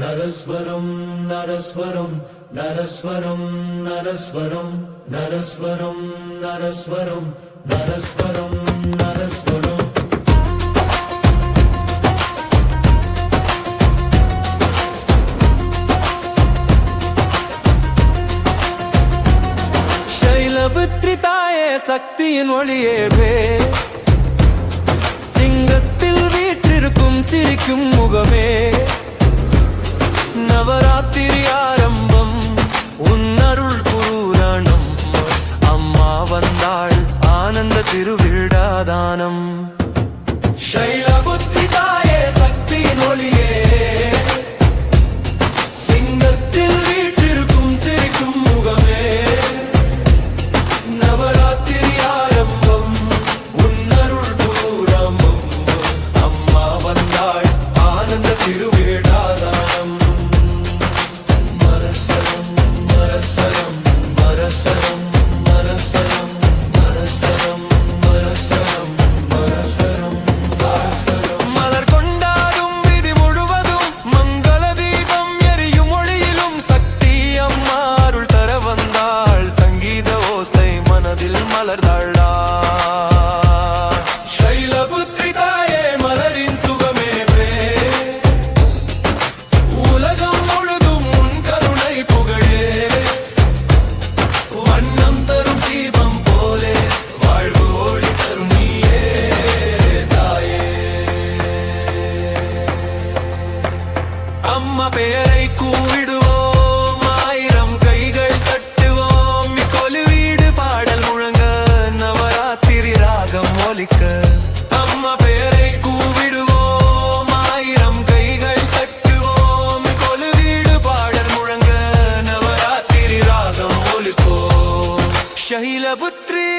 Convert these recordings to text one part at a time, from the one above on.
நரஸ்வரம் நரஸ்வரம் நரஸ்வரம் நரஸ்வரம் நரஸ்வரம் நரஸ்வரம் நரஸ்வரம் நரஸ்வரம். சைலபுத்ரி தாயே சக்தியின் ஒளியே பே சிங்கத்தில் வீற்றிருக்கும் சிரிக்கும் முகமே. ராத்திரி ஆரம்பம். உன்னருள் புராணம் அம்மா வந்தாள் ஆனந்த திருவிழாதானம். மலர்ந்தாளா சைலபுத்ரி தாயே மலரின் சுகமே உலகம் முழுதும் உன் கருணை புகழே. வண்ணம் தரும் தீபம் போலே வாழ்வு ஒளி தரும் நீயே தாயே. அம்மா பெயரை கூவிடும் ಶೈಲಪುತ್ರಿ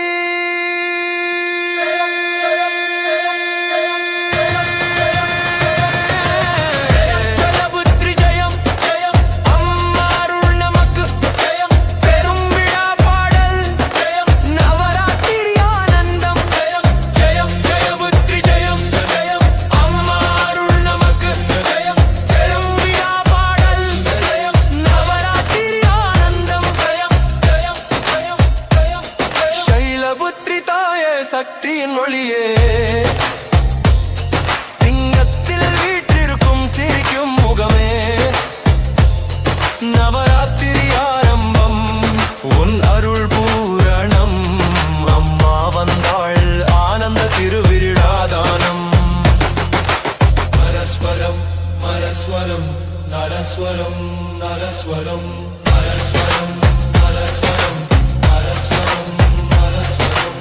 மரஸ்வரம் நரஸ்வரம் நரஸ்வரம் நரஸ்வரம் நரஸ்வரம் நரஸ்வரம் நரஸ்வரம்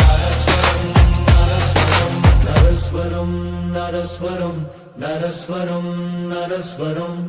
மரஸ்வரம் நரஸ்வரம் நரஸ்வரம் நரஸ்வரம் நரஸ்வரம்